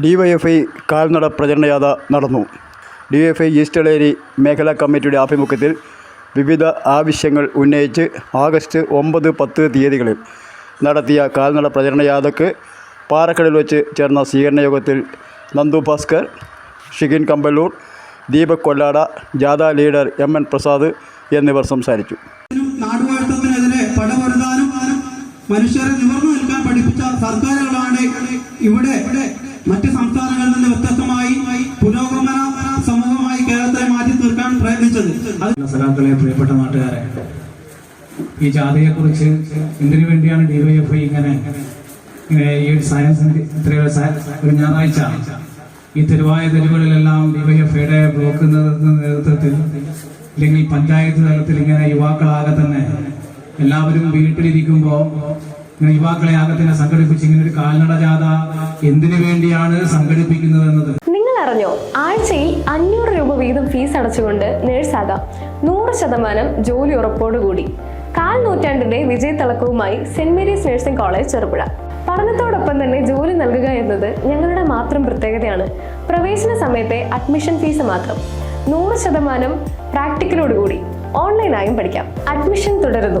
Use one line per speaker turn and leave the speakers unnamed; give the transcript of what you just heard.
DYFI കാൽനട പ്രചരണയാത്ര നടന്നു. DYFI east Eleri മേഖലാ കമ്മിറ്റിയുടെ ആഭിമുഖ്യത്തിൽ വിവിധ ആവശ്യങ്ങൾ ഉന്നയിച്ച് ആഗസ്റ്റ് ഒമ്പത് പത്ത് തീയതികളിൽ നടത്തിയ കാൽനട പ്രചരണയാത്രയ്ക്ക് പാറക്കടയിൽ വെച്ച് ചേർന്ന സ്വീകരണ യോഗത്തിൽ നന്ദു ഭാസ്കർ ഷിഗിൻ കമ്പല്ലൂർ ദീപക് കൊല്ലാട ജാഥ ലീഡർ എം എൻ പ്രസാദ് എന്നിവർ സംസാരിച്ചു.
മനുഷ്യരെ നിവർന്നു നിൽക്കാൻ പഠിപ്പിച്ച സർക്കാരുകളാണ് ഇവിടെ മറ്റ് സംസ്ഥാനങ്ങളിൽ നിന്ന് വ്യത്യസ്തമായി പുരോഗമന സമൂഹമായി കേരളത്തെ മാറ്റി തീർക്കാൻ പ്രയത്നിച്ചത്.
സലാക്കളെ പ്രിയപ്പെട്ട നാട്ടുകാരെ ഈ ജാഥയെക്കുറിച്ച് എന്തിനു വേണ്ടിയാണ് ഡിവൈഎഫ്ഐ ഇങ്ങനെ ഈ സയൻസ് ഒരു ഞായറാഴ്ച ഈ തെരുവായ തെരുവുകളിലെല്ലാം ഡിവൈഎഫ്ഐയുടെ ബ്ലോക്ക് നേതൃത്വ- നേതൃത്വത്തിൽ അല്ലെങ്കിൽ പഞ്ചായത്ത് തലത്തിൽ ഇങ്ങനെ യുവാക്കളാകെ തന്നെ എല്ലാവരും വീട്ടിലിരിക്കുമ്പോൾ ഇങ്ങനെ യുവാക്കളെ ആകത്തിനെ സംഘടിപ്പിച്ച് ഇങ്ങനെ ഒരു കാൽനട ജാഥ എന്തിനു വേണ്ടിയാണ് സംഘടിപ്പിക്കുന്നത് എന്നത്
നിങ്ങൾ അറിഞ്ഞോ ആഴ്ചയിൽ അഞ്ഞൂറ് രൂപ വീതം ഫീസ് അടച്ചുകൊണ്ട് നേഴ്സാകാം നൂറ് ശതമാനം ജോലി ഉറപ്പോടുകൂടി. കാൽ നൂറ്റാണ്ടിന്റെ വിജയത്തിളക്കവുമായി saint Mary's nursing college Cherupuzha. പഠനത്തോടൊപ്പം തന്നെ ജോലി നൽകുക എന്നത് ഞങ്ങളുടെ മാത്രം പ്രത്യേകതയാണ്. പ്രവേശന സമയത്തെ അഡ്മിഷൻ ഫീസ് മാത്രം. നൂറ് ശതമാനം പ്രാക്ടിക്കലോടുകൂടി. ഓൺലൈനായും പഠിക്കാം. അഡ്മിഷൻ തുടരുന്നു.